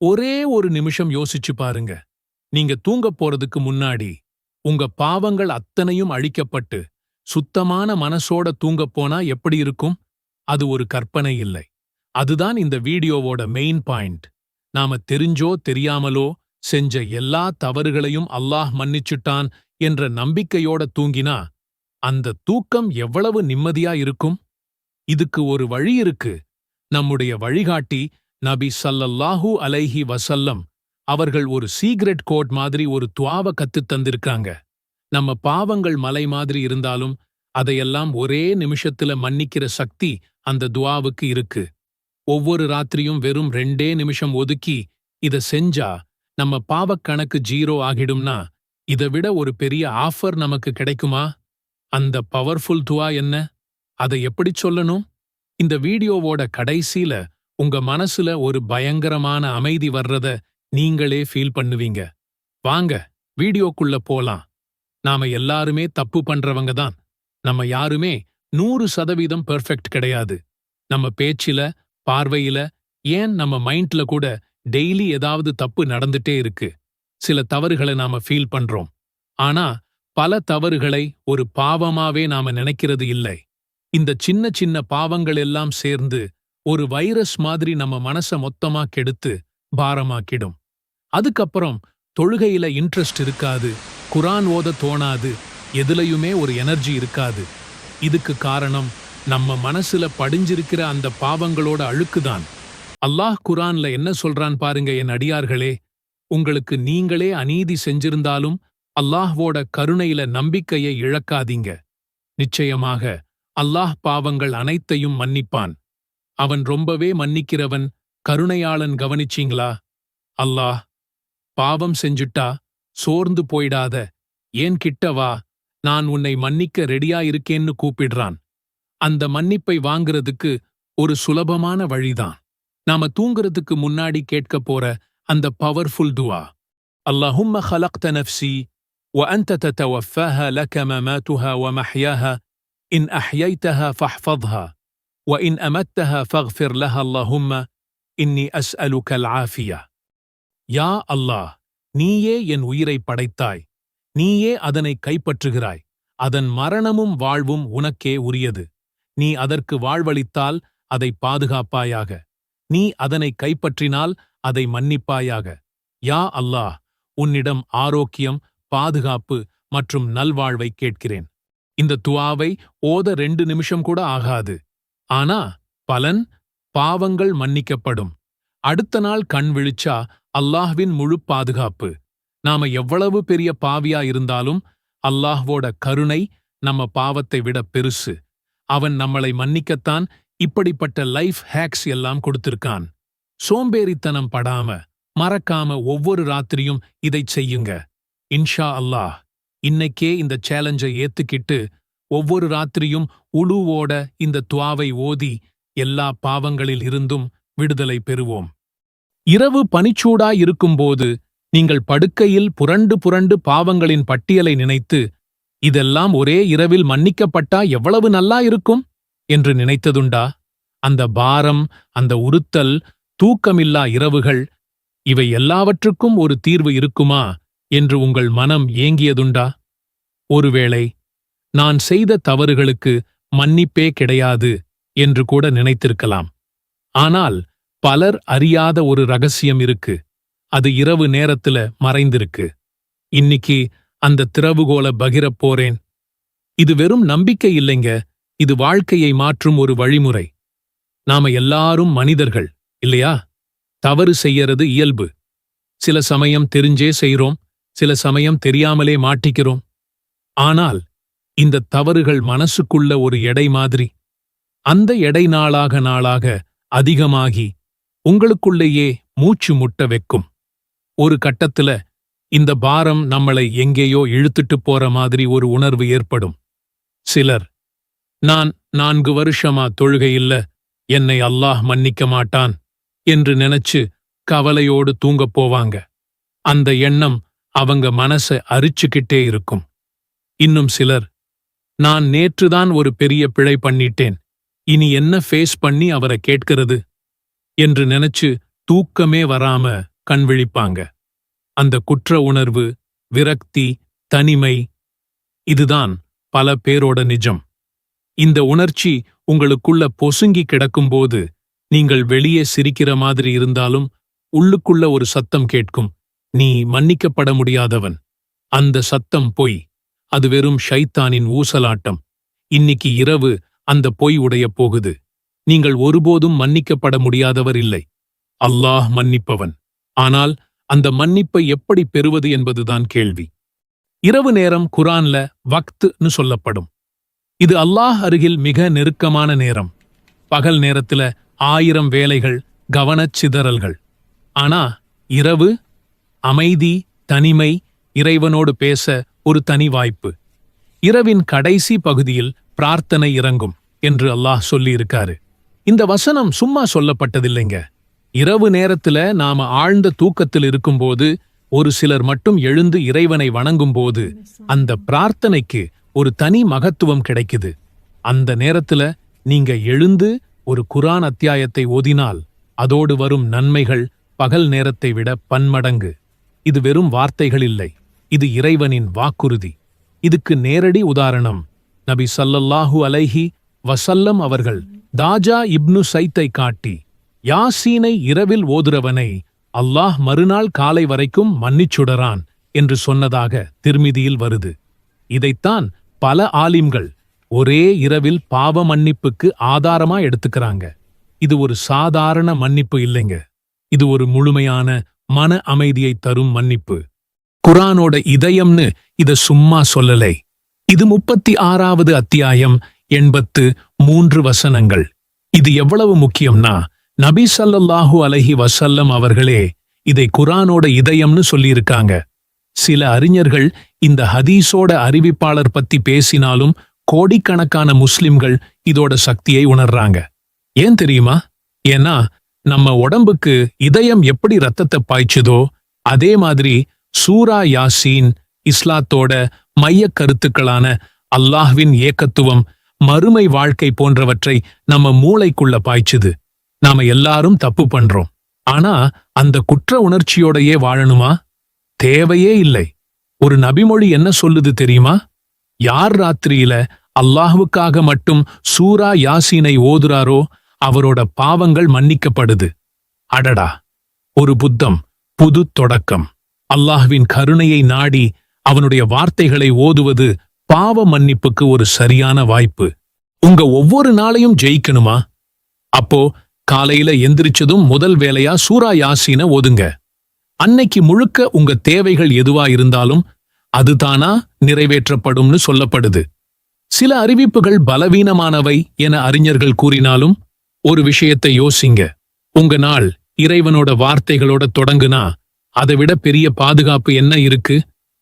ஒரே ஒரு நிமிஷம் யோசிச்சு பாருங்க. நீங்க தூங்கப் போறதுக்கு முன்னாடி உங்க பாவங்கள் அத்தனையும் அழிக்கப்பட்டு சுத்தமான மனசோட தூங்கப் போனா எப்படி இருக்கும்? அது ஒரு கற்பனை இல்லை. அதுதான் இந்த வீடியோவோட மெயின் பாயிண்ட் நாம தெரிஞ்சோ தெரியாமலோ செஞ்ச எல்லா தவறுகளையும் அல்லாஹ் மன்னிச்சுட்டான் என்ற நம்பிக்கையோட தூங்கினா அந்த தூக்கம் எவ்வளவு நிம்மதியா இருக்கும்? இதுக்கு ஒரு வழி இருக்கு. நம்முடைய வழிகாட்டி நபி சல்லல்லாஹூ அலைஹி வசல்லம் அவர்கள் ஒரு சீக்ரெட் கோட் மாதிரி ஒரு துவாவ கத்துத் தந்திருக்காங்க. நம்ம பாவங்கள் மலை மாதிரி இருந்தாலும் அதையெல்லாம் ஒரே நிமிஷத்துல மன்னிக்கிற சக்தி அந்த துவாவுக்கு இருக்கு. ஒவ்வொரு ராத்திரியும் வெறும் ரெண்டே நிமிஷம் ஒதுக்கி இத செஞ்சா நம்ம பாவக் கணக்கு ஜீரோ ஆகிடும்னா இதை விட ஒரு பெரிய ஆஃபர் நமக்கு கிடைக்குமா? அந்த பவர்ஃபுல் துவா என்ன? அதை எப்படி சொல்லணும்? இந்த வீடியோவோட கடைசில உங்க மனசுல ஒரு பயங்கரமான அமைதி வர்றத நீங்களே ஃபீல் பண்ணுவீங்க. வாங்க வீடியோக்குள்ள போலாம். நாம எல்லாருமே தப்பு பண்றவங்க தான். நம்ம யாருமே நூறு சதவீதம் பெர்ஃபெக்ட் கிடையாது. நம்ம பேச்சில பார்வையில ஏன் நம்ம மைண்ட்ல கூட டெய்லி ஏதாவது தப்பு நடந்துட்டே இருக்கு. சில தவறுகளை நாம ஃபீல் பண்றோம். ஆனா பல தவறுகளை ஒரு பாவமாவே நாம நினைக்கிறது இல்லை. இந்த சின்ன சின்ன பாவங்கள் எல்லாம் சேர்ந்து ஒரு வைரஸ் மாதிரி நம்ம மனச மொத்தமா கெடுத்து பாரமாக்கிடும். அதுக்கப்புறம் தொழுகையில இன்ட்ரெஸ்ட் இருக்காது குரான் ஓத தோணாது எதுலயுமே ஒரு எனர்ஜி இருக்காது. இதுக்கு காரணம் நம்ம மனசுல படிஞ்சிருக்கிற அந்த பாவங்களோட அழுக்குதான் அல்லாஹ் குரான்ல என்ன சொல்றான் பாருங்க என் அடியார்களே உங்களுக்கு நீங்களே அநீதி செஞ்சிருந்தாலும் அல்லாஹ்வோட கருணையில நம்பிக்கையை இழக்காதீங்க. நிச்சயமாக அல்லாஹ் பாவங்கள் அனைத்தையும் மன்னிப்பான். அவன் ரொம்பவே மன்னிக்கிறவன் கருணையாளன் கவனிச்சீங்களா அல்லாஹ் பாவம் செஞ்சுட்டா சோர்ந்து போயிடாத ஏன் கிட்ட வா நான் உன்னை மன்னிக்க ரெடியா இருக்கேன்னு கூப்பிடுறான் அந்த மன்னிப்பை வாங்குறதுக்கு ஒரு சுலபமான வழிதான் நாம தூங்குறதுக்கு முன்னாடி கேட்க போற அந்த பவர்ஃபுல் துவா اللهم خلقت نفسي وانت تتوفاها لك مماتها ومحياها ان احييتها فاحفظها وان امتها فاغفر لها اللهم اني اسالك العافيه யா அல்லாஹ் நீயே என் உயிரை படைத்தாய் நீயே அதனை கைப்பற்றுகிறாய் அதன் மரணமும் வாழ்வும் உனக்கே உரியது நீ அதற்கு வாழ்வளித்தால் அதை பாதுகாப்பாயாக நீ அதனை கைப்பற்றினால் அதை மன்னிப்பாயாக யா அல்லாஹ் உன்னிடம் ஆரோக்கியம் பாதுகாப்பு மற்றும் நல்வாழ்வை கேட்கிறேன் இந்த துவாவை ஓத ரெண்டு நிமிஷம் கூட ஆகாது ஆனா பலன் பாவங்கள் மன்னிக்கப்படும். அடுத்த நாள் கண் விழிச்சா அல்லாஹ்வின் முழு பாதுகாப்பு. நாம எவ்வளவு பெரிய பாவியா இருந்தாலும் அல்லாஹ்வோட கருணை நம்ம பாவத்தை விட பெருசு. அவன் நம்மளை மன்னிக்கத்தான் இப்படிப்பட்ட லைஃப் ஹேக்ஸ் எல்லாம் கொடுத்திருக்கான். சோம்பேறித்தனம் படாம மறக்காம ஒவ்வொரு ராத்திரியும் இதைச் செய்யுங்க. இன்ஷா அல்லாஹ். இன்னைக்கே இந்த சேலஞ்சை ஏத்துக்கிட்டு ஒவ்வொரு ராத்திரியும் உழுவோட இந்த துவாவை ஓதி எல்லா பாவங்களில் இருந்தும் விடுதலை பெறுவோம். இரவு பனிச்சூடாயிருக்கும்போது நீங்கள் படுக்கையில் புரண்டு புரண்டு பாவங்களின் பட்டியலை நினைத்து இதெல்லாம் ஒரே இரவில் மன்னிக்கப்பட்டா எவ்வளவு நல்லா இருக்கும்? என்று நினைத்ததுண்டா? அந்த பாரம் அந்த உறுத்தல் தூக்கமில்லா இரவுகள் இவை எல்லாவற்றுக்கும் ஒரு தீர்வு இருக்குமா என்று உங்கள் மனம் ஏங்கியதுண்டா? ஒருவேளை நான் செய்த தவறுகளுக்கு மன்னிப்பே கிடையாது என்று கூட நினைத்திருக்கலாம். ஆனால் பலர் அறியாத ஒரு ரகசியம் இருக்கு. அது இரவு நேரத்துல மறைந்திருக்கு. இன்னிக்கு அந்த திறவுகோல பகிரப் போறேன். இது வெறும் நம்பிக்கை இல்லைங்க. இது வாழ்க்கையை மாற்றும் ஒரு வழிமுறை. நாம எல்லாரும் மனிதர்கள் இல்லையா? தவறு செய்யறது இயல்பு. சில சமயம் தெரிஞ்சே செய்றோம். சில சமயம் தெரியாமலே மாட்டிக்கிறோம். ஆனால் இந்த தவறுகள் மனசுக்குள்ள ஒரு எடை மாதிரி. அந்த எடை நாளாக நாளாக அதிகமாகி உங்களுக்குள்ளேயே மூச்சு முட்ட வைக்கும். ஒரு கட்டத்துல இந்த பாரம் நம்மளை எங்கேயோ இழுத்துட்டு போற மாதிரி ஒரு உணர்வு ஏற்படும். சிலர் நான் நான்கு வருஷமா தொழுகையில்ல என்னை அல்லாஹ் மன்னிக்க மாட்டான் என்று நினைச்சு கவலையோடு தூங்கப் போவாங்க. அந்த எண்ணம் அவங்க மனச அரிச்சுக்கிட்டே இருக்கும். இன்னும் சிலர் நான் நேற்றுதான் ஒரு பெரிய பிழை பண்ணிட்டேன். இனி என்ன ஃபேஸ் பண்ணி அவரை கேட்கிறது? என்று நினைச்சு தூக்கமே வராம கண் விழிப்பாங்க. அந்த குற்ற உணர்வு விரக்தி தனிமை இதுதான் பல பேரோட நிஜம். இந்த உணர்ச்சி உங்களுக்குள்ள பொசுங்கி கிடக்கும்போது நீங்கள் வெளியே சிரிக்கிற மாதிரி இருந்தாலும் உள்ளுக்குள்ள ஒரு சத்தம் கேட்கும். நீ மன்னிக்கப்பட முடியாதவன். அந்த சத்தம் பொய். அது வெறும் ஷைத்தானின் ஊசலாட்டம். இன்னிக்கு இரவு அந்த பொய் உடையப் போகுது. நீங்கள் ஒருபோதும் மன்னிக்கப்பட முடியாதவர் இல்லை. அல்லாஹ் மன்னிப்பவன். ஆனால் அந்த மன்னிப்பை எப்படி பெறுவது என்பதுதான் கேள்வி. இரவு நேரம் குரான்ல வக்துன்னு சொல்லப்படும். இது அல்லாஹ் அருகில் மிக நெருக்கமான நேரம். பகல் நேரத்துல ஆயிரம் வேலைகள் கவனச் சிதறல்கள். ஆனா இரவு அமைதி தனிமை இறைவனோடு பேச ஒரு தனி வாய்ப்பு. இரவின் கடைசி பகுதியில் பிரார்த்தனை இறங்கும் என்று அல்லாஹ் சொல்லியிருக்காரு. இந்த வசனம் சும்மா சொல்லப்பட்டதில்லைங்க. இரவு நேரத்துல நாம ஆழ்ந்த தூக்கத்தில் இருக்கும்போது ஒரு சிலர் மட்டும் எழுந்து இறைவனை வணங்கும்போது அந்த பிரார்த்தனைக்கு ஒரு தனி மகத்துவம் கிடைக்குது. அந்த நேரத்துல நீங்க எழுந்து ஒரு குரான் அத்தியாயத்தை ஓதினால் அதோடு வரும் நன்மைகள் பகல் நேரத்தை விட பன்மடங்கு. இது வெறும் வார்த்தைகள் இல்லை. இது இறைவனின் வாக்குறுதி. இதுக்கு நேரடி உதாரணம் நபி சல்லல்லாஹு அலைஹி வசல்லம் அவர்கள் தாஜா இப்னு சைத்தை காட்டி யாசீனை இரவில் ஓதுறவனை அல்லாஹ் மறுநாள் காலை வரைக்கும் மன்னிச்சுடரான் என்று சொன்னதாக திருமிதியில் வருது. இதைத்தான் பல ஆலிம்கள் ஒரே இரவில் பாவ மன்னிப்புக்கு ஆதாரமா எடுத்துக்கிறாங்க. இது ஒரு சாதாரண மன்னிப்பு இல்லைங்க. இது ஒரு முழுமையான மன அமைதியை தரும் மன்னிப்பு. குரானோட இதயம்னு இத சும்மா சொல்லலை. இது முப்பத்தி ஆறாவது அத்தியாயம் எண்பத்து மூன்று வசனங்கள். இது எவ்வளவு முக்கியம்னா நபி ஸல்லல்லாஹு அலஹி வசல்லம் அவர்களே இதை குரானோட இதயம்னு சொல்லியிருக்காங்க. சில அறிஞர்கள் இந்த ஹதீஸோட அறிவிப்பாளர் பத்தி பேசினாலும் கோடிக்கணக்கான முஸ்லிம்கள் இதோட சக்தியை உணர்றாங்க. ஏன் தெரியுமா? ஏன்னா நம்ம உடம்புக்கு இதயம் எப்படி ரத்தத்தை பாய்ச்சுதோ அதே மாதிரி சூரா யாசீன் இஸ்லாத்தோட மையக் கருத்துக்களான அல்லாஹ்வின் ஏக்கத்துவம் மறுமை வாழ்க்கை போன்றவற்றை நம்ம மூளைக்குள்ள பாய்ச்சுது. நாம எல்லாரும் தப்பு பண்றோம். ஆனா அந்த குற்ற உணர்ச்சியோடையே வாழணுமா? தேவையே இல்லை. ஒரு நபிமொழி என்ன சொல்லுது தெரியுமா? யார் ராத்திரியில அல்லாஹுக்காக மட்டும் சூரா யாசீனை ஓதுறாரோ அவரோட பாவங்கள் மன்னிக்கப்படுது. அடடா! ஒரு புத்தம் புது தொடக்கம். அல்லாஹ்வின் கருணையை நாடி அவனுடைய வார்த்தைகளை ஓதுவது பாவ மன்னிப்புக்கு ஒரு சரியான வாய்ப்பு. உங்க ஒவ்வொரு நாளையும் ஜெயிக்கணுமா? அப்போ காலையில எந்திரிச்சதும் முதல் வேலையா சூரா யாசீன ஓதுங்க. அன்னைக்கு முழுக்க உங்க தேவைகள் எதுவா இருந்தாலும் அதுதானா நிறைவேற்றப்படும்னு சொல்லப்படுது. சில அறிவிப்புகள் பலவீனமானவை என அறிஞர்கள் கூறினாலும் ஒரு விஷயத்தை யோசிங்க. உங்க நாள் இறைவனோட வார்த்தைகளோட தொடங்குனா அதை விட பெரிய பாதுகாப்பு என்ன இருக்கு?